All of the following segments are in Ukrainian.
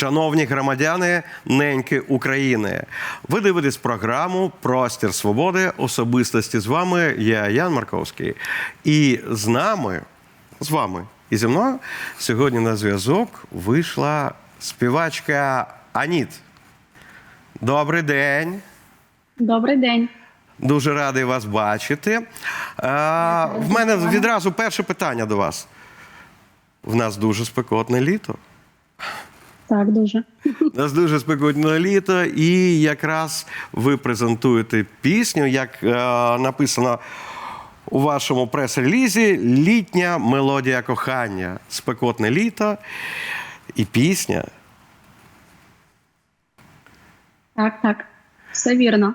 Шановні громадяни неньки України. Ви дивитесь програму Простір свободи особистості. З вами я Ян Марковський. І з нами, з вами і зі мною сьогодні на зв'язок вийшла співачка Аніт. Добрий день. Добрий день. Дуже радий вас бачити. А, в мене відразу перше питання до вас. В нас дуже спекотне літо. Так, дуже. У нас дуже спекотне літо, і якраз ви презентуєте пісню, як е, написано у вашому прес-релізі Літня мелодія кохання. Спекотне літо і пісня. Так, так. Все вірно.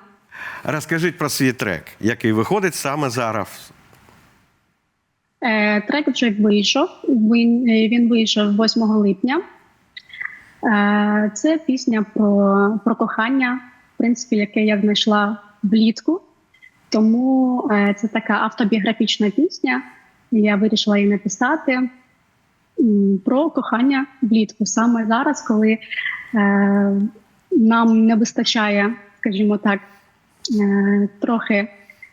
Розкажіть про свій трек, який виходить саме зараз. Е, трек вже вийшов. Він, е, він вийшов 8 липня. Е, це пісня про, про кохання, в принципі, яке я знайшла влітку. Тому е, це така автобіографічна пісня. Я вирішила її написати про кохання влітку. Саме зараз, коли е, нам не вистачає, скажімо так, трохи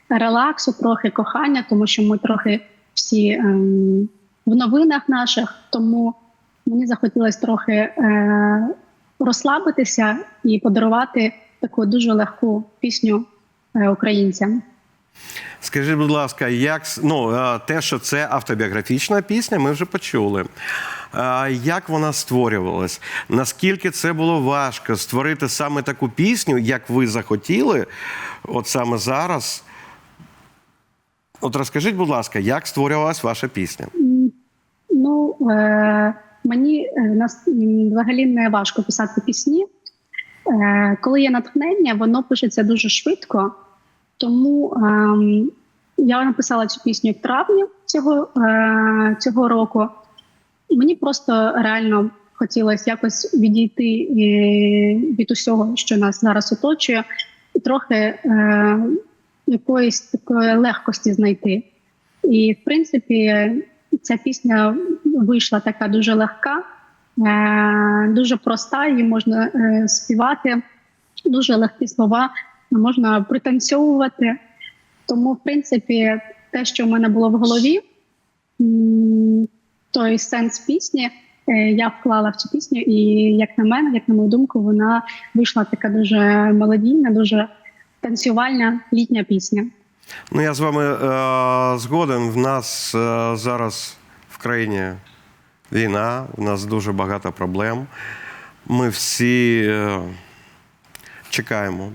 релаксу, трохи кохання, тому що ми трохи всі ем, в новинах наших. Тому мені захотілося трохи е, розслабитися і подарувати таку дуже легку пісню е, українцям. Скажіть, будь ласка, як ну, е, те, що це автобіографічна пісня, ми вже почули. Е, Як вона створювалась? Наскільки це було важко створити саме таку пісню, як ви захотіли, от саме зараз? От розкажіть, будь ласка, як створювалась ваша пісня? Ну е, мені е, нас взагалі не важко писати пісні. Е, коли є натхнення, воно пишеться дуже швидко. Тому ем, я написала цю пісню в травні цього, е, цього року. Мені просто реально хотілося якось відійти е, від усього, що нас зараз оточує, і трохи е, якоїсь такої легкості знайти. І, в принципі, ця пісня вийшла така дуже легка, е, дуже проста, її можна е, співати, дуже легкі слова, можна пританцьовувати. Тому, в принципі, те, що в мене було в голові, той сенс пісні, е, я вклала в цю пісню, і як на мене, як на мою думку, вона вийшла така дуже мелодійна, дуже танцювальна літня пісня. Ну, я з вами е, згоден. В нас е, зараз в країні війна, у нас дуже багато проблем. Ми всі е, чекаємо.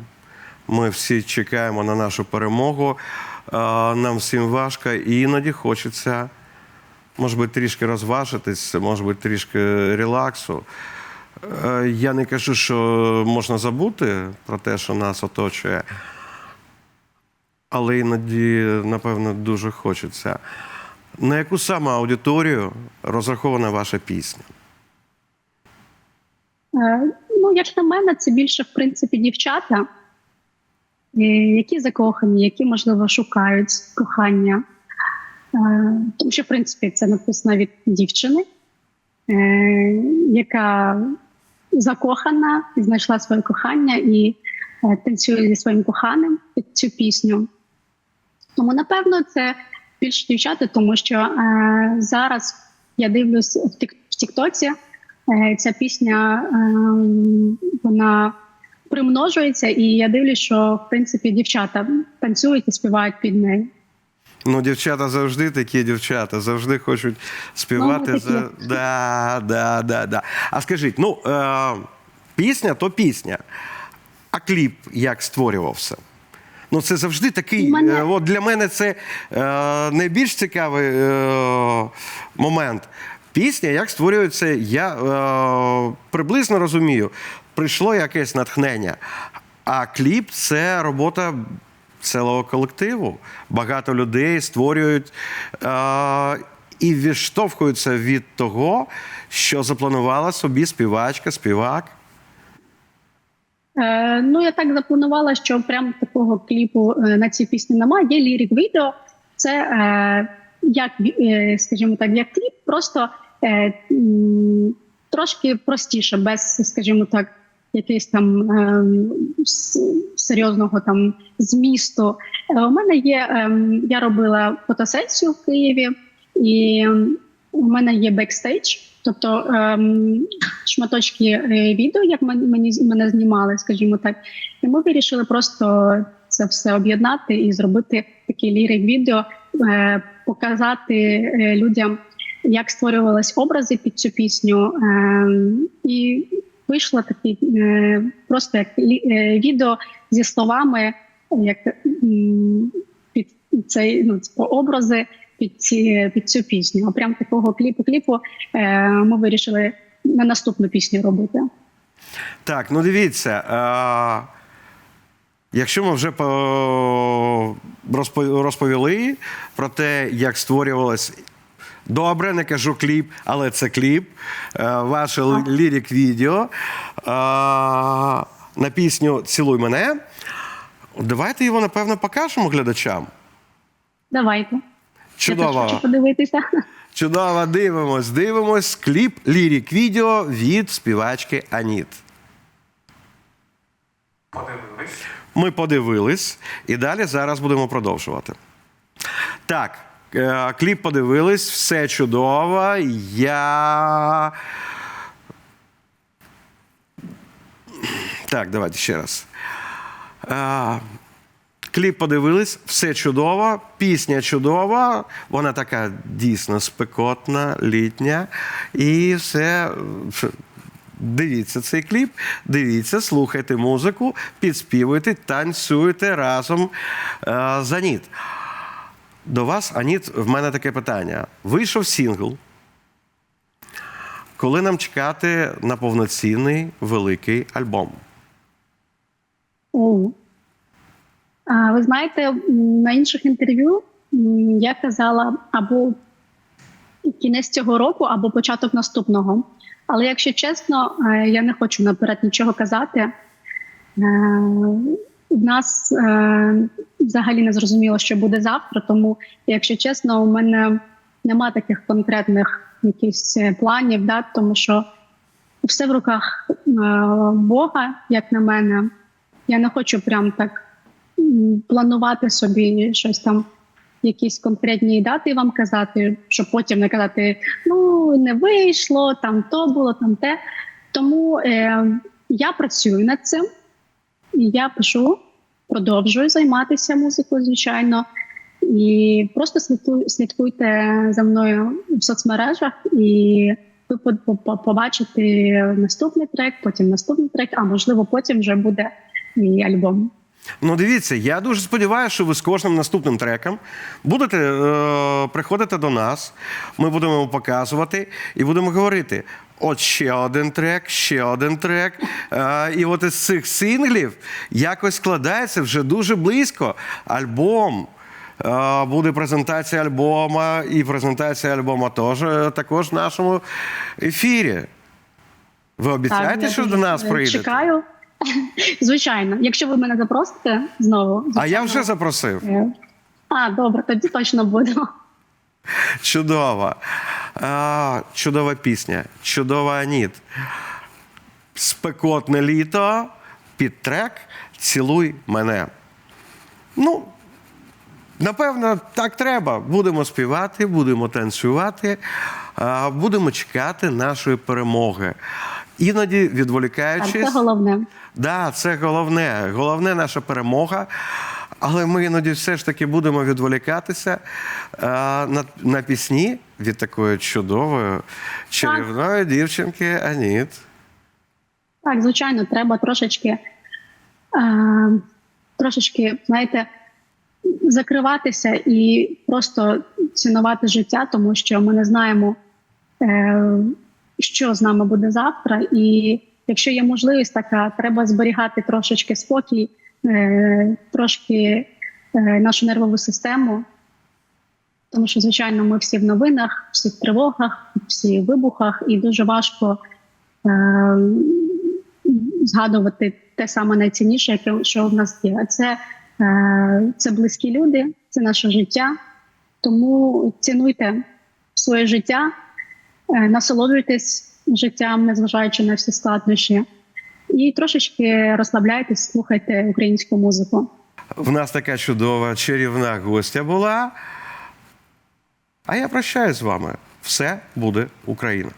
Ми всі чекаємо на нашу перемогу. Е, нам всім важко, і іноді хочеться, може бути, трішки розважитись, може бути, трішки релаксу. Е, Я не кажу, що можна забути про те, що нас оточує. Але іноді, напевно, дуже хочеться. На яку саме аудиторію розрахована ваша пісня? Е, Ну, як на мене, це більше, в принципі, дівчата, е, які закохані, які, можливо, шукають кохання. Е, Тому що, в принципі, це написано від дівчини, яка закохана і знайшла своє кохання і танцює зі своїм коханим під цю пісню. Тому, напевно, це більше дівчата, тому що е, зараз я дивлюсь в Тік- в Тіктоці. Е, Ця пісня ем, вона примножується, і я дивлюсь, що в принципі дівчата танцюють і співають під нею. Ну, дівчата завжди такі дівчата, завжди хочуть співати. Ну, за... да, да, да, да. А скажіть, ну, е, пісня то пісня, а кліп як створювався? Ну, це завжди такий. Мене- е, От для мене це е, найбільш цікавий е, момент. Пісня, як створюється, я е, приблизно розумію. Прийшло якесь натхнення. А кліп це робота цілого колективу. Багато людей створюють е, і відштовхуються від того, що запланувала собі співачка, співак. Е, ну я так запланувала, що прям такого кліпу е, на цій пісні немає. Є лірик відео. Це е, як скажімо так, як кліп, просто трошки простіше, без, скажімо так, якийсь там ем, серйозного там змісту. У мене є, ем, я робила фотосесію в Києві, і у мене є бекстейдж, тобто ем, шматочки е, відео, як мен- мені мене знімали, скажімо так. І ми вирішили просто це все об'єднати і зробити такий лірик відео, е, показати е, людям, як створювались образи під цю пісню. Е, і вийшло таке е, просто як лі- е, відео зі словами, як м, під цей ну, типу, образи під ці під цю пісню. А прям такого кліпу кліпу е, ми вирішили на наступну пісню робити. Так, ну дивіться. А, якщо ми вже розповіли про те, як створювалось. Добре, не кажу кліп, але це кліп. е, Ваше лірік відео на пісню Цілуй мене. Давайте його, напевно, покажемо глядачам. Давайте. Я Чудово. хочу подивитися. Чудово, дивимось, дивимось. Кліп лірік відео від співачки Аніт. Подивились. Ми подивились, і далі зараз будемо продовжувати. Так, е, кліп подивились, все чудово. Я. Так, давайте ще раз. Кліп подивились, все чудово, пісня чудова, вона така дійсно спекотна, літня. І все. Дивіться цей кліп, дивіться, слухайте музику, підспівуйте, танцюйте разом е, з Аніт. До вас, Аніт, в мене таке питання. Вийшов сингл. Коли нам чекати на повноцінний великий альбом? Ви знаєте, на інших інтерв'ю я казала або кінець цього року, або початок наступного. Але якщо чесно, е, я не хочу наперед нічого казати. Е, У нас е, взагалі не зрозуміло, що буде завтра. Тому, якщо чесно, у мене нема таких конкретних якихось е, планів, да, тому що все в руках е, Бога, як на мене. Я не хочу прям так планувати собі щось там, якісь конкретні дати вам казати, щоб потім не казати, ну не вийшло, там то було, там те. Тому е, я працюю над цим, я пишу, продовжую займатися музикою, звичайно. І просто слідкуйте за мною в соцмережах, і ви по- по- побачите наступний трек, потім наступний трек, а можливо, потім вже буде мій альбом. Ну, дивіться, я дуже сподіваюся, що ви з кожним наступним треком будете е, приходити до нас. Ми будемо показувати і будемо говорити. От ще один трек, ще один трек. Е, і от із цих синглів якось складається вже дуже близько альбом. Е, буде презентація альбома, і презентація альбома теж, е, також в нашому ефірі. Ви обіцяєте, я що до нас прийдете? Чекаю. Звичайно, якщо ви мене запросите знову. А я вже запросив. Е, А, добре, тоді точно буду. Чудово. А, чудова пісня, чудова Аніт. Спекотне літо під трек Цілуй мене. Ну, напевно, так треба. Будемо співати, будемо танцювати, будемо чекати нашої перемоги. Іноді Так, відволікаючись. це головне. Да, це головне. Головне наша перемога. Але ми іноді все ж таки будемо відволікатися а, на, на пісні від такої чудової чарівної дівчинки Аніт. Так, звичайно, треба трошечки, е, трошечки, знаєте, закриватися і просто цінувати життя, тому що ми не знаємо, е, що з нами буде завтра. І якщо є можливість така, треба зберігати трошечки спокій, е, трошки е, нашу нервову систему. Тому що, звичайно, ми всі в новинах, всі в тривогах, всі в вибухах, і дуже важко е, згадувати те саме найцінніше, яке що в нас є. А це, е, це близькі люди, це наше життя. Тому цінуйте своє життя, е, насолоджуйтесь життям, незважаючи на всі складнощі. І трошечки розслабляйтесь, слухайте українську музику. В нас така чудова чарівна гостя була. А я прощаюсь з вами. Все буде Україна.